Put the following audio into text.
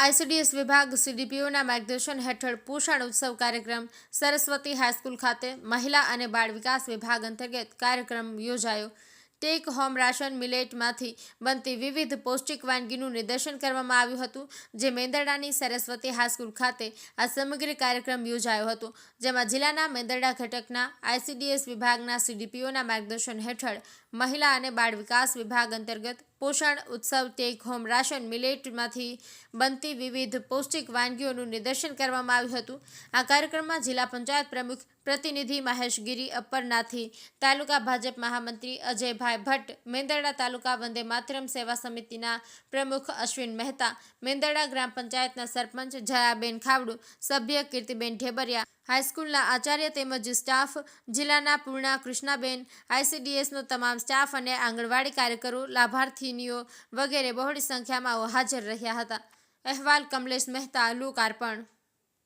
ICDS વિભાગ સીડીપીઓના માર્ગદર્શન હેઠળ પોષણ ઉત્સવ કાર્યક્રમ સરસ્વતી હાઈસ્કૂલ ખાતે મહિલા અને બાળ વિકાસ વિભાગ અંતર્ગત કાર્યક્રમ યોજાયો. ટેક હોમ રાશન મિલેટમાંથી બનતી વિવિધ પૌષ્ટિક વાનગીનું નિદર્શન કરવામાં આવ્યું હતું, જે મેંદરડાની સરસ્વતી હાઈસ્કૂલ ખાતે આ સમગ્ર કાર્યક્રમ યોજાયો હતો, જેમાં જિલ્લાના મેંદરડા ઘટકના આઈસીડીએસ વિભાગના સીડીપીઓના માર્ગદર્શન હેઠળ મહિલા અને બાળ વિકાસ વિભાગ અંતર્ગત પોષણ ઉત્સવ, ટેક હોમ, રાશન, મિલેટમાંથી બનતી વિવિધ પૌષ્ટિક વાનગીઓનું નિદર્શન કરવામાં આવ્યું હતું. આ કાર્યક્રમમાં જિલ્લા પંચાયત પ્રમુખ પ્રતિનિધિ મહેશગીરી અપરનાથી તાલુકા ભાજપ મહામંત્રી અજયભાઈ ભટ્ટ, મેંદરડા તાલુકા વંદે માતરમ સેવા સમિતિના પ્રમુખ અશ્વિન મહેતા, મેંદરડા ગ્રામ પંચાયતના સરપંચ જયાબેન ખાવડુ, સભ્ય કીર્તિબેન ઢેબરિયા, હાઈસ્કૂલના આચાર્ય તેમજ સ્ટાફ જિલ્લાના પૂર્ણા કૃષ્ણાબેન, આઈસીડીએસનો તમામ સ્ટાફ અને આંગણવાડી કાર્યકરો લાભાર્થીનીઓ વગેરે બહોળી સંખ્યામાં હાજર રહ્યા હતા. અહેવાલ કમલેશ મહેતા લોકાર્પણ